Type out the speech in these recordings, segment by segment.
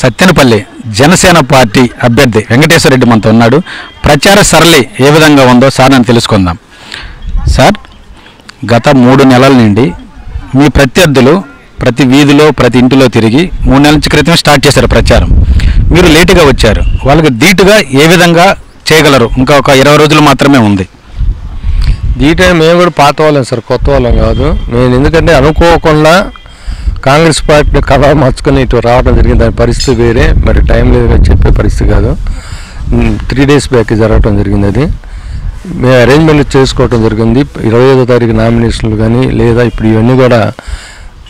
Sattenapalli Janasena party అభ్యర్థి వెంకటేశ్వర రెడ్డి మనతో ఉన్నాడు. ప్రచార సరళి ఏ విధంగా ఉందో సార్ అని తెలుసుకుందాం. సార్ గత మూడు నెలల నుండి మీ ప్రత్యర్థులు ప్రతి వీధిలో ప్రతి ఇంటిలో తిరిగి మూడు నెలల నుంచి క్రితం స్టార్ట్ చేశారు ప్రచారం. మీరు లేటుగా వచ్చారు. వాళ్ళకి ధీటుగా ఏ విధంగా చేయగలరు? ఇంకా ఒక ఇరవై రోజులు మాత్రమే ఉంది. ధీటుగా మేము కూడా పాత వాళ్ళం సార్ కొత్త వాళ్ళం కాదు. నేను ఎందుకంటే అనుకోకుండా కాంగ్రెస్ పార్టీ కథ మార్చుకొని ఇటు రావడం జరిగింది దాని పరిస్థితి వేరే మరి టైం లేదు చెప్పే పరిస్థితి కాదు. త్రీ డేస్ బ్యాక్ జరగడం జరిగింది అది. మేము అరేంజ్మెంట్ చేసుకోవటం జరిగింది. ఇరవై ఐదో తారీఖు నామినేషన్లు కానీ లేదా ఇప్పుడు ఇవన్నీ కూడా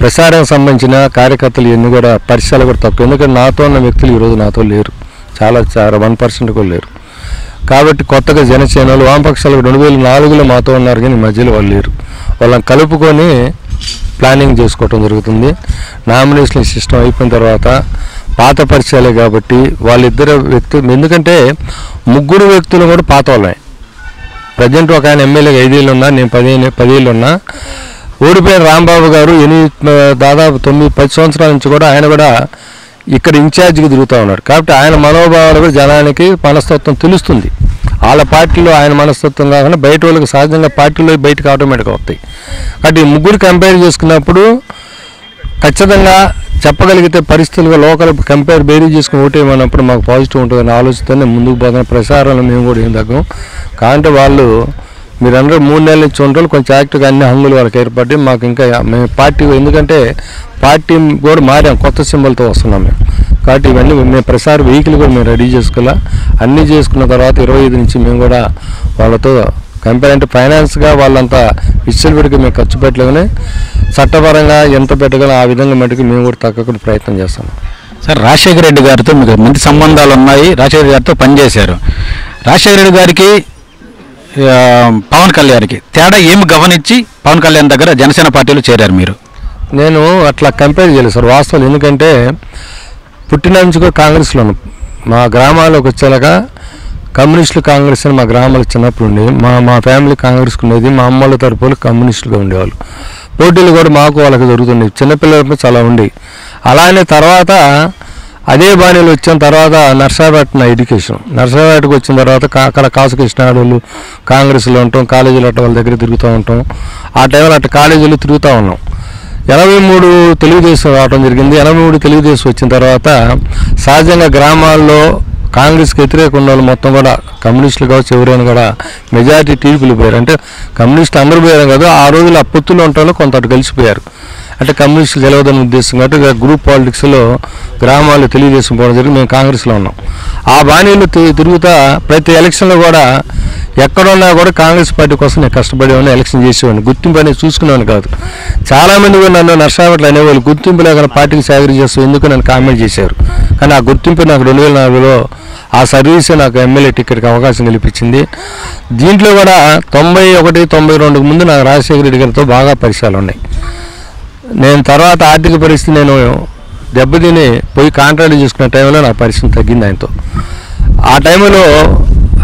ప్రసారం సంబంధించిన కార్యకర్తలు ఇవన్నీ కూడా పరిచయాలు కూడా తక్కువ. ఎందుకంటే నాతో ఉన్న వ్యక్తులు ఈరోజు నాతో లేరు. చాలా చాలా వన్ పర్సెంట్ కూడా లేరు. కాబట్టి కొత్తగా జనసేనలు వామపక్షాలు రెండు వేల నాలుగులో మాతో ఉన్నారు కానీ మధ్యలో వాళ్ళు లేరు. వాళ్ళని కలుపుకొని ప్లానింగ్ చేసుకోవటం జరుగుతుంది. నామినేషన్ సిస్టమ్ అయిపోయిన తర్వాత పాత పరిచయాలే కాబట్టి వాళ్ళిద్దరు వ్యక్తులు ఎందుకంటే ముగ్గురు వ్యక్తులు కూడా పాత వాళ్ళే. ప్రజెంట్ ఒక ఆయన ఎమ్మెల్యేగా ఐదేళ్ళు ఉన్నా నేను పదిహేను పదేళ్ళు ఉన్నా. ఓడిపోయిన రాంబాబు గారు ఎనిమిది దాదాపు తొమ్మిది పది సంవత్సరాల నుంచి కూడా ఆయన కూడా ఇక్కడ ఇన్ఛార్జ్కి తిరుగుతూ ఉన్నాడు. కాబట్టి ఆయన మనోభావాలు కూడా జనానికి మనస్తత్వం తెలుస్తుంది. వాళ్ళ పార్టీలో ఆయన మనస్తత్వం కాకుండా బయట వాళ్ళకి సహజంగా పార్టీలో బయటకు ఆటోమేటిక్గా వస్తాయి. కాబట్టి ఈ ముగ్గురు కంపేర్ చేసుకున్నప్పుడు ఖచ్చితంగా చెప్పగలిగితే పరిస్థితులుగా లోకల్ కంపేర్ బేరీ చేసుకుని ఓటేయమన్నప్పుడు మాకు పాజిటివ్ ఉంటుందని ఆలోచిస్తేనే ముందుకు పోతున్న ప్రసారాలు మేము కూడా ఏం తగ్గం. కాబట్టి వాళ్ళు మీరందరూ మూడు నెలల నుంచి ఉంటారు కొంచెం యాక్టివ్గా అన్ని హంగులు వాళ్ళకి ఏర్పడి మాకు ఇంకా మేము పార్టీ ఎందుకంటే పార్టీ కూడా మారాం కొత్త సింబల్తో వస్తున్నాం మేము. కాబట్టి ఇవన్నీ మేము ప్రసార వెహికల్ కూడా మేము రెడీ చేసుకోవాలా అన్నీ చేసుకున్న తర్వాత ఇరవై ఐదు నుంచి మేము కూడా వాళ్ళతో కంపేర్ అంటే ఫైనాన్స్గా వాళ్ళంతా విచ్చలవిడికి మేము ఖర్చు పెట్టలేమని చట్టపరంగా ఎంత పెట్టగలం ఆ విధంగా మటుకు మేము కూడా తగ్గకుండా ప్రయత్నం చేస్తాం. సార్ రాజశేఖర రెడ్డి గారితో మీకు మంచి సంబంధాలు ఉన్నాయి. రాజశేఖర గారితో పనిచేశారు. రాజశేఖర రెడ్డి గారికి పవన్ కళ్యాణ్కి. తేడా ఏమి గమనించి పవన్ కళ్యాణ్ దగ్గర జనసేన పార్టీలో చేరారు మీరు? నేను అట్లా కంపేర్ చేయలేదు సార్ వాస్తవాలు ఎందుకంటే పుట్టిన నుంచి కూడా కాంగ్రెస్లో మా గ్రామాలకు వచ్చేలాక కమ్యూనిస్టులు కాంగ్రెస్ అని మా గ్రామాలు చిన్నప్పుడు ఉండేది. మా మా ఫ్యామిలీ కాంగ్రెస్కి ఉండేది. మా అమ్మల తరపులు కమ్యూనిస్టులుగా ఉండేవాళ్ళు. పోటీలు కూడా మాకు వాళ్ళకి జరుగుతుండేవి. చిన్నపిల్లలపై చాలా ఉండేవి. అలానే తర్వాత అదే బాణీలు వచ్చిన తర్వాత నర్సాపేట నా ఎడ్యుకేషన్. నర్సాపేటకు వచ్చిన తర్వాత అక్కడ కాసు కాంగ్రెస్లో ఉంటాం కాలేజీలో అట్ట వాళ్ళ దగ్గర తిరుగుతూ ఉంటాం. ఆ టైంలో అట్ట కాలేజీలో తిరుగుతూ ఉన్నాం. ఎనభై మూడు తెలుగుదేశం రావడం జరిగింది. ఎనభై మూడు తెలుగుదేశం వచ్చిన తర్వాత సహజంగా గ్రామాల్లో కాంగ్రెస్కి వ్యతిరేక ఉన్న వాళ్ళు మొత్తం కూడా కమ్యూనిస్టులు కావచ్చు ఎవరైనా కూడా మెజారిటీ టీడీపీలు పోయారు అంటే కమ్యూనిస్టులు అందరూ పోయారు కదా ఆ రోజులు ఆ పొత్తులు ఉంటాలో కొంత అటు కలిసిపోయారు. అంటే కమ్యూనిస్టులు గెలవదని ఉద్దేశం కాబట్టి ఇక గ్రూప్ పాలిటిక్స్లో గ్రామాల్లో తెలుగుదేశం పోవడం జరిగింది మేము కాంగ్రెస్లో ఉన్నాం. ఆ బాణీలు తి- తిరుగుతా ప్రతి ఎలక్షన్లో కూడా ఎక్కడున్నా కూడా కాంగ్రెస్ పార్టీ కోసం నేను కష్టపడేవాడిని ఎలక్షన్ చేసేవాడిని. గుర్తింపు అనేది చూసుకునేవాడిని కాదు. చాలామంది కూడా నన్ను నర్సాపట్లు అనేవాళ్ళు గుర్తింపు లేకుండా పార్టీకి సేకరి చేస్తూ ఎందుకు నన్ను కామెంట్ చేశారు? కానీ ఆ గుర్తింపు నాకు రెండు వేల నాలుగులో ఆ సర్వీసే నాకు ఎమ్మెల్యే టికెట్కి అవకాశం కల్పించింది. దీంట్లో కూడా తొంభై ఒకటి తొంభై రెండుకు ముందు నాకు రాజశేఖర రెడ్డి గారితో బాగా పరిచయాలు ఉన్నాయి. నేను తర్వాత ఆర్థిక పరిస్థితి నేను దెబ్బతిని పోయి కాంట్రాక్ట్ చేసుకున్న టైంలో నా పరిస్థితి తగ్గింది ఆయనతో. ఆ టైంలో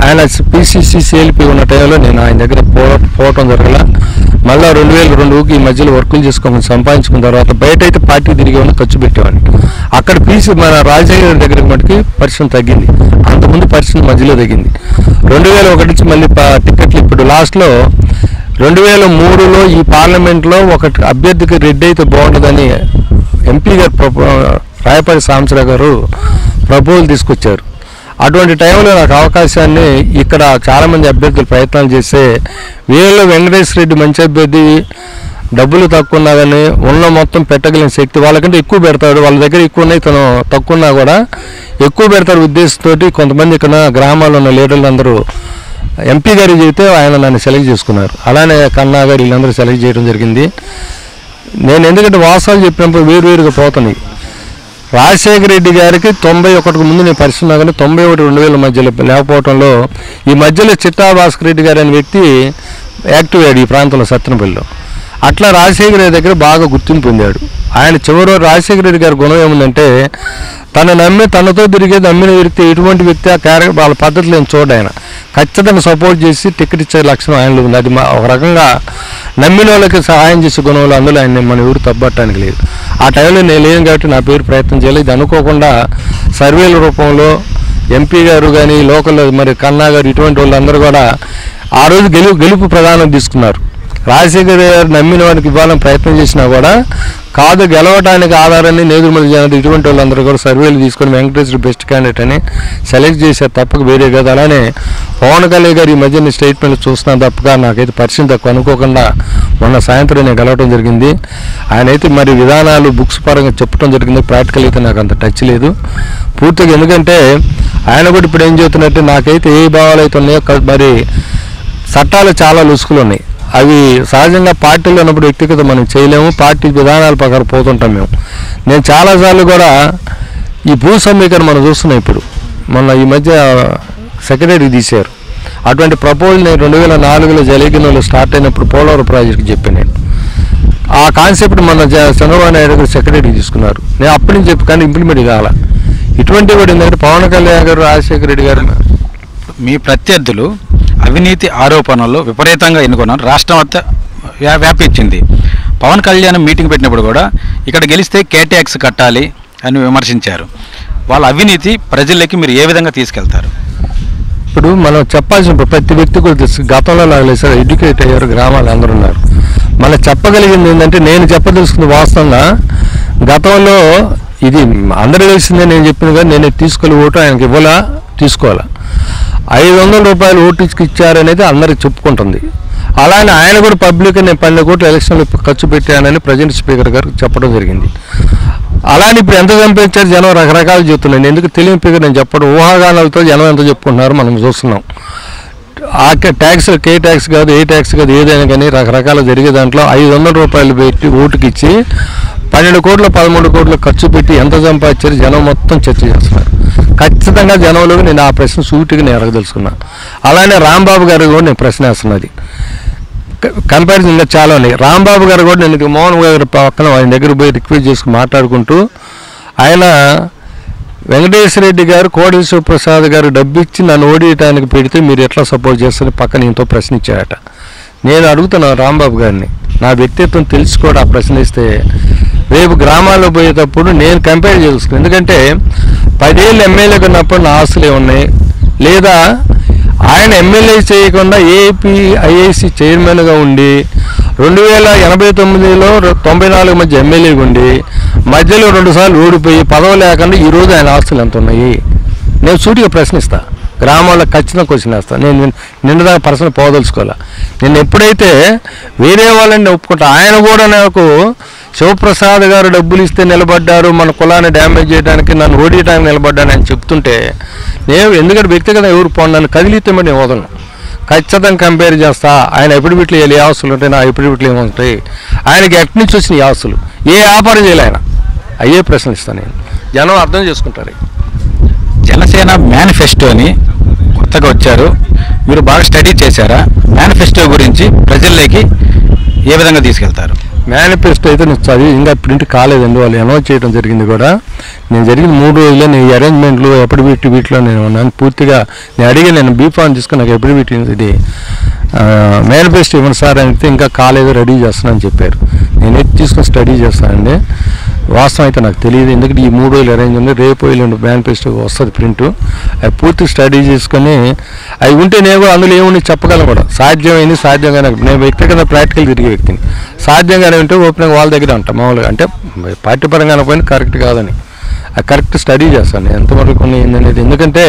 ఆయన పిసిసి సిఎల్పి ఉన్న టైంలో నేను ఆయన దగ్గర పో పోవటం జరగల. మళ్ళీ రెండు వేల రెండుకి ఈ మధ్యలో వర్కులు చేసుకొని సంపాదించుకున్న తర్వాత బయట అయితే పార్టీ ఉన్న ఖర్చు పెట్టేవాడిని. అక్కడ పీసీ మన రాజశేఖర రెడ్డి దగ్గర మటుకి పరిశ్రమ తగ్గింది. అంతకుముందు పరిశ్రమ మధ్యలో తగ్గింది. రెండు వేల ఒకటి నుంచి మళ్ళీ టికెట్లు ఇప్పుడు లాస్ట్లో రెండు వేల మూడులో ఈ పార్లమెంట్లో ఒక అభ్యర్థికి రెడ్డి అయితే బాగుంటుందని ఎంపీ గారు రాయపాటి సాంబశివరావు గారు ప్రపోజల్ తీసుకొచ్చారు. అటువంటి టైంలో నాకు అవకాశాన్ని ఇక్కడ చాలామంది అభ్యర్థులు ప్రయత్నాలు చేస్తే వీళ్ళలో వెంకటేశ్వర రెడ్డి మంచి అభ్యర్థి డబ్బులు తక్కువ ఉన్నా కానీ ఉన్న మొత్తం పెట్టగలిగిన శక్తి వాళ్ళకంటే ఎక్కువ పెడతాడు. వాళ్ళ దగ్గర ఎక్కువ ఉన్నాయి తను తక్కువ ఉన్నా కూడా ఎక్కువ పెడతారు ఉద్దేశంతో కొంతమంది ఇక్కడ గ్రామాల్లో ఉన్న లీడర్లు అందరూ ఎంపీ గారు చెబితే ఆయన నన్ను సెలెక్ట్ చేసుకున్నారు. అలానే కన్నా గారు వీళ్ళందరూ సెలెక్ట్ చేయడం జరిగింది. నేను ఎందుకంటే వాస్తవాలు చెప్పినప్పుడు వేరువేరుగా పోతున్నాయి. రాజశేఖర రెడ్డి గారికి తొంభై ఒకటికి ముందు నేను పరిశ్రమ కానీ తొంభై ఒకటి రెండు వేల మధ్యలో లేకపోవడంలో ఈ మధ్యలో చిట్టా భాస్కర్ రెడ్డి గారు అనే వ్యక్తి యాక్టివ్ అయ్యాడు ఈ ప్రాంతంలో సత్యనపల్లిలో. అట్లా రాజశేఖర రెడ్డి దగ్గర బాగా గుర్తింపు పొందాడు. ఆయన చివరి రాజశేఖర రెడ్డి గారి గుణం ఏముందంటే తను నమ్మి తనతో తిరిగే నమ్మిన వ్యక్తి ఎటువంటి వ్యక్తి ఆ క్యారెక్టర్ వాళ్ళ పద్ధతులు నేను చూడ ఆయన. ఖచ్చితంగా సపోర్ట్ చేసి టికెట్ ఇచ్చే లక్షణం ఆయనలో ఉంది. అది మా- ఒక రకంగా నమ్మిన వాళ్ళకి సహాయం చేసే గుణంలో అందులో ఆయన మన ఊరు తప్పట్టడానికి లేదు. ఆ టైంలో నేను లేను కాబట్టి నా పేరు ప్రయత్నం చేయలేదు. అనుకోకుండా సర్వేల రూపంలో ఎంపీ గారు కానీ లోకల్ మరి కన్నా గారు ఇటువంటి వాళ్ళందరూ కూడా ఆ రోజు గెలుపు గెలుపు ప్రధానం తీసుకున్నారు. రాజశేఖర్ గారు నమ్మిన వాడికి ఇవ్వాలని ప్రయత్నం చేసినా కూడా కాదు గెలవడానికి ఆధారాన్ని నేదురుమల జనాలు ఇటువంటి వాళ్ళందరూ కూడా సర్వేలు తీసుకొని వెంకటేశ్వర బెస్ట్ క్యాండిడేట్ అని సెలెక్ట్ చేశారు తప్పక వేరే కాదు. అలానే పవన్ కళ్యాణ్ గారు ఈ మధ్య నీ స్టేట్మెంట్ చూస్తున్నాను తప్పగా నాకైతే పరిచయం తక్కువ అనుకోకుండా మొన్న సాయంత్రం నేను గెలవడం జరిగింది. ఆయన అయితే మరి విధానాలు బుక్స్ పరంగా చెప్పడం జరిగింది. ప్రాక్టికల్ అయితే నాకు అంత టచ్ లేదు. పూర్తిగా ఎందుకంటే ఆయన కూడా ఇప్పుడు ఏం చెబుతున్నట్టే నాకైతే ఏ భావాలు అయితే ఉన్నాయో మరి చట్టాలు చాలా లుసుకులు ఉన్నాయి. అవి సహజంగా పార్టీలో ఉన్నప్పుడు వ్యక్తిగత మనం చేయలేము పార్టీ విధానాల ప్రకారం పోతుంటాం మేము. నేను చాలాసార్లు కూడా ఈ భూ సమీకరణ మనం చూస్తున్నాం ఇప్పుడు. మొన్న ఈ మధ్య సెక్రటరీ తీశారు. అటువంటి ప్రపోజల్ నేను రెండు వేల నాలుగులో జలగినలో స్టార్ట్ అయినప్పుడు పోలవరం ప్రాజెక్ట్ చెప్పాను నేను. ఆ కాన్సెప్ట్ మన చంద్రబాబు నాయుడు గారు సెక్రటరీ తీసుకున్నారు. నేను అప్పటి నుంచి చెప్పి కానీ ఇంప్లిమెంట్ కాల. ఇటువంటి కూడా ఏంటంటే పవన్ కళ్యాణ్ గారు రాజశేఖర రెడ్డి గారు మీ ప్రత్యర్థులు అవినీతి ఆరోపణలు విపరీతంగా ఎన్నుకున్నారు. రాష్ట్రం అంతా వ్యాపించింది పవన్ కళ్యాణ్ మీటింగ్ పెట్టినప్పుడు కూడా ఇక్కడ గెలిస్తే కేటాక్స్ కట్టాలి అని విమర్శించారు. వాళ్ళ అవినీతి ప్రజల్లోకి మీరు ఏ విధంగా తీసుకెళ్తారు? ఇప్పుడు మనం చెప్పాల్సిన ప్రతి వ్యక్తి కూడా తెలుసు గతంలో నాకు సార్ ఎడ్యుకేట్ అయ్యారు గ్రామాలు అందరూ ఉన్నారు. మనం చెప్పగలిగింది ఏంటంటే నేను చెప్పదలుచుకుంది వాస్తవంగా గతంలో ఇది అందరూ తెలిసిందే నేను చెప్పిన కానీ నేను తీసుకెళ్ళి ఓటు ఆయనకి ఇవ్వాలా తీసుకోవాలా? ఐదు వందల రూపాయలు ఓటు ఇచ్చారనేది అందరికి చెప్పుకుంటుంది. అలానే ఆయన కూడా పబ్లిక్ నేను పన్నెండు కోట్లు ఎలక్షన్లు ఖర్చు పెట్టానని ప్రజెంట్ స్పీకర్ గారు చెప్పడం జరిగింది. అలానే ఇప్పుడు ఎంత చంపించారు జనం రకరకాలు చెప్తున్నాను ఎందుకు తెలియని స్పీకర్ నేను చెప్పడం. ఊహాగానాలతో జనం ఎంత చెప్పుకుంటున్నారు మనం చూస్తున్నాం. ఆ ట్యాక్స్ కే ట్యాక్స్ కాదు ఏ ట్యాక్స్ కాదు ఏదైనా కానీ రకరకాల జరిగే దాంట్లో ఐదు వందల రూపాయలు పెట్టి ఓటుకి ఇచ్చి పన్నెండు కోట్లు పదమూడు కోట్లు ఖర్చు పెట్టి ఎంత సంపాదించారు జనం మొత్తం చర్చ చేస్తున్నారు. ఖచ్చితంగా జనంలో నేను ఆ ప్రశ్న సూటిగా నేను అడగదలుచుకున్నా. అలానే రాంబాబు గారు కూడా నేను ప్రశ్న వేస్తున్నది. కంపారిజన్గా చాలా ఉన్నాయి. రాంబాబు గారు కూడా నేను మోహన్ గారి పక్కన ఆయన దగ్గర పోయి రిక్వెస్ట్ చేసుకుని మాట్లాడుకుంటూ ఆయన వెంకటేశ్వర రెడ్డి గారు కోడేశ్వర ప్రసాద్ గారు డబ్బు ఇచ్చి నన్ను ఓడియటానికి పెడితే మీరు ఎట్లా సపోర్ట్ చేస్తారని పక్కన ఇంతో ప్రశ్నించారట నేను అడుగుతున్నాను రాంబాబు గారిని. నా వ్యక్తిత్వం తెలిసి కూడా ఆ ప్రశ్నిస్తే రేపు గ్రామాల్లో పోయేటప్పుడు నేను కంపేర్ చేసుకున్నాను ఎందుకంటే పదేళ్ళు ఎమ్మెల్యేగా ఉన్నప్పుడు నా ఆస్తులే ఉన్నాయి. లేదా ఆయన ఎమ్మెల్యే చేయకుండా ఏపీ ఐఐసి చైర్మన్గా ఉండి రెండు వేల ఎనభై తొమ్మిదిలో తొంభై నాలుగు మధ్య ఎమ్మెల్యేగా ఉండి మధ్యలో రెండుసార్లు ఓడిపోయి పదవి లేకుండా ఈరోజు ఆయన ఆస్తులు ఎంత ఉన్నాయి? నేను సూటిగా ప్రశ్నిస్తా. గ్రామాల్లో ఖచ్చితంగా క్వశ్చన్ వేస్తాను నేను నిండుదా నిన్నదా పర్సన్ పోదలుచుకోవాలా నేను ఎప్పుడైతే వేరే వాళ్ళని ఒప్పుకుంటా ఆయన కూడా నాకు శివప్రసాద్ గారు డబ్బులు ఇస్తే నిలబడ్డారు మన కులాన్ని డ్యామేజ్ చేయడానికి నన్ను ఓడియటానికి నిలబడ్డాను అని చెప్తుంటే నేను ఎందుకంటే వ్యక్తిగతంగా ఎవరు పోను నన్ను కదిలితే మరి నేను వదలను. ఖచ్చితంగా కంపేర్ చేస్తా. ఆయన ఎప్పుడు బిట్లు ఏ ఆస్తులు ఉంటాయి నా ఎప్పుడు బిట్లు ఏముంటాయి ఆయనకి ఎక్కడి నుంచి వచ్చిన ఈ ఆస్తులు. ఏ వ్యాపారం చేయలే ఆయన? అయ్యే ప్రశ్నిస్తాను నేను. జనం అర్థం చేసుకుంటారు. జనసేన మేనిఫెస్టోని కొత్తగా వచ్చారు. మీరు బాగా స్టడీ చేశారా? మేనిఫెస్టో గురించి ప్రజల్లోకి ఏ విధంగా తీసుకెళ్తారు? మేనిఫెస్టో అయితే నేను చదివి ఇంకా ప్రింట్ కాలేదండి వాళ్ళు అనౌన్స్ చేయడం జరిగింది కూడా. నేను జరిగిన మూడు రోజుల్లో నేను అరేంజ్మెంట్లు ఎప్పుడు వీటి వీటిలో నేను ఉన్నాను. పూర్తిగా నేను అడిగి నేను బీఫామ్ తీసుకుని నాకు ఎప్పుడు వీటి ఇది మేనిఫెస్టో ఇవ్వండి సార్ అని ఇంకా కాలేదు రెడీ చేస్తున్నాను చెప్పారు. నేను ఎత్తి తీసుకుని స్టడీ చేస్తానండి. వాస్తవం అయితే నాకు తెలియదు. ఎందుకంటే ఈ మూడు వేలు అరేంజ్ ఉంది. రేపు ఎల్లుండి మేనిఫెస్టో వస్తుంది ప్రింట్. అవి పూర్తి స్టడీ చేసుకొని అవి ఉంటే నేను కూడా అందులో ఏముంది చెప్పగలను కూడా. సాధ్యమైంది సాధ్యంగా నేను వ్యక్తిగత ప్రాక్టికల్ తిరిగే వ్యక్తిని. సాధ్యంగానే ఉంటే ఓపెనింగ్ వాళ్ళ దగ్గర ఉంటాం. మామూలుగా అంటే పార్టీ పరంగా పోయినా కరెక్ట్ కాదని. ఆ కరెక్ట్ స్టడీ చేస్తాను. ఎంతవరకు ఉన్నాయి ఏందనేది ఎందుకంటే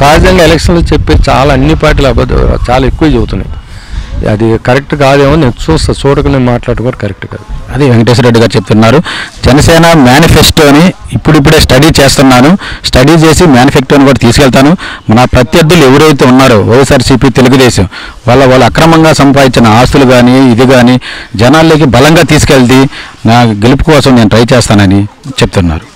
సహజంగా ఎలక్షన్లో చెప్పే చాలా అన్ని పార్టీలు అబద్ధ చాలా ఎక్కువ చెబుతున్నాయి. అది కరెక్ట్ కాదేమో నేను చూస్తా చూడక నేను మాట్లాడుకోవడం కరెక్ట్ కాదు. అది వెంకటేశ్వర రెడ్డి గారు చెప్తున్నారు జనసేన మేనిఫెస్టోని ఇప్పుడిప్పుడే స్టడీ చేస్తున్నాను స్టడీ చేసి మేనిఫెస్టోని కూడా తీసుకెళ్తాను. మన ప్రత్యర్థులు ఎవరైతే ఉన్నారో వైఎస్ఆర్సీపీ తెలుగుదేశం వాళ్ళ వాళ్ళు అక్రమంగా సంపాదించిన ఆస్తులు కానీ ఇది కానీ జనాల్లోకి బలంగా తీసుకెళ్తే నా గెలుపు కోసం నేను ట్రై చేస్తానని చెప్తున్నారు.